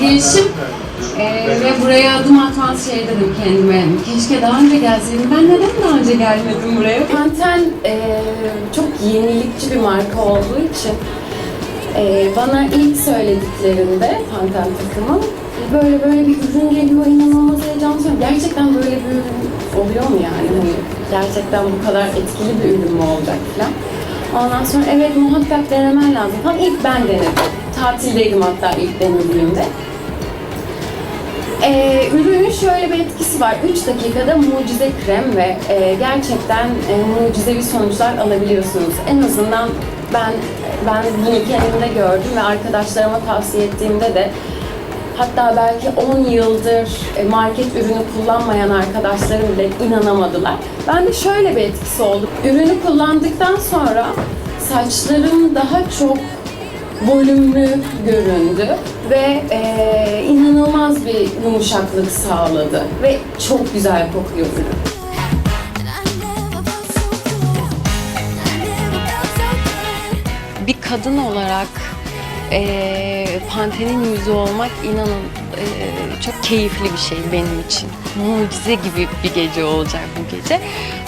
gelişim Ee, ve buraya adım atmaz şey dedim kendime. Keşke daha önce gelseydim. Ben neden daha önce gelmedim buraya? Panten e, çok yenilikçi bir marka olduğu için e, bana ilk söylediklerinde Panten takımı böyle böyle bir ürün geliyor inanılmaz heyecanlı. Gerçekten böyle bir ürün oluyor mu yani? Hani gerçekten bu kadar etkili bir ürün mü olacak falan. Ondan sonra evet muhakkak denemen lazım falan. İlk ben denedim. Tatildeydim hatta ilk denediğimde. Ee, ürünün şöyle bir etkisi var. 3 dakikada mucize krem ve e, gerçekten e, mucizevi sonuçlar alabiliyorsunuz. En azından ben ben bunu kendimde gördüm ve arkadaşlarıma tavsiye ettiğimde de hatta belki 10 yıldır e, market ürünü kullanmayan arkadaşlarım bile inanamadılar. Ben de şöyle bir etkisi oldu. Ürünü kullandıktan sonra saçlarım daha çok volümlü göründü ve eee, inanılmaz bir yumuşaklık sağladı ve çok güzel kokuyor ürün. Bir kadın olarak eee Panten'in yüzü olmak inanın eee, çok keyifli bir şey benim için. Mucize gibi bir gece olacak bu gece.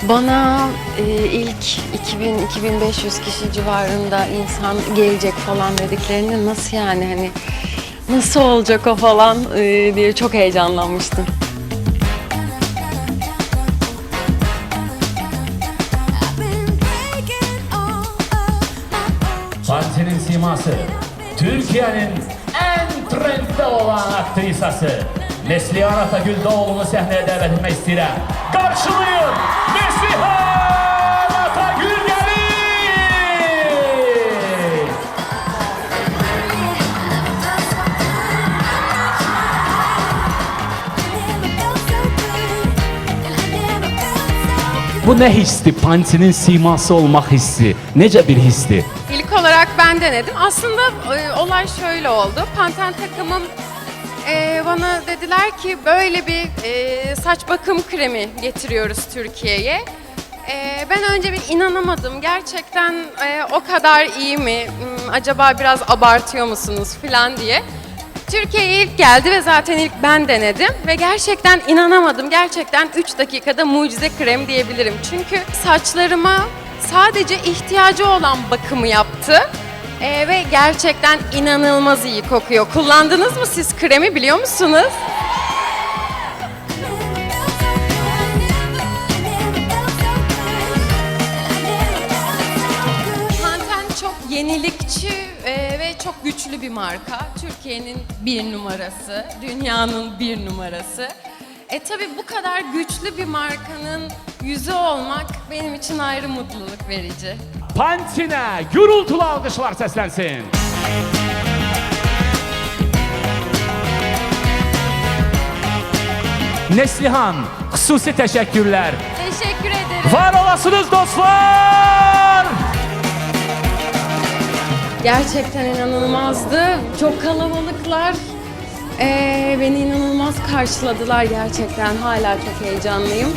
Bana eee, ilk 2000-2500 kişi civarında insan gelecek falan dediklerinde nasıl yani hani nasıl olacak o falan eee, diye çok heyecanlanmıştım. Pantin'in siması, Türkiye'nin en trendde olan aktrisası Neslihan Atagül Doğulu'nu sahneye davet etmek istedim. Karşılayın Neslihan Bu ne histi? Pantin'in siması olmak hissi. Nece bir histi? İlk olarak ben denedim. Aslında e, olay şöyle oldu. Panten takımım e, bana dediler ki böyle bir e, saç bakım kremi getiriyoruz Türkiye'ye. E, ben önce bir inanamadım. Gerçekten e, o kadar iyi mi? Hmm, acaba biraz abartıyor musunuz falan diye. Türkiye'ye ilk geldi ve zaten ilk ben denedim ve gerçekten inanamadım. Gerçekten 3 dakikada mucize krem diyebilirim. Çünkü saçlarıma sadece ihtiyacı olan bakımı yaptı. Ee, ve gerçekten inanılmaz iyi kokuyor. Kullandınız mı siz kremi biliyor musunuz? Panten çok yenilikçi e, ve çok güçlü bir marka. Türkiye'nin bir numarası, dünyanın bir numarası. E tabi bu kadar güçlü bir markanın yüzü olmak benim için ayrı mutluluk verici. Pantin'e gürültülü alkışlar seslensin. Neslihan, xüsusi təşəkkürlər. Teşekkür ederim. Var olasınız dostlar! Gerçekten inanılmazdı. Çok kalabalıklar. Ee, beni inanılmaz karşıladılar gerçekten. Hala çok heyecanlıyım.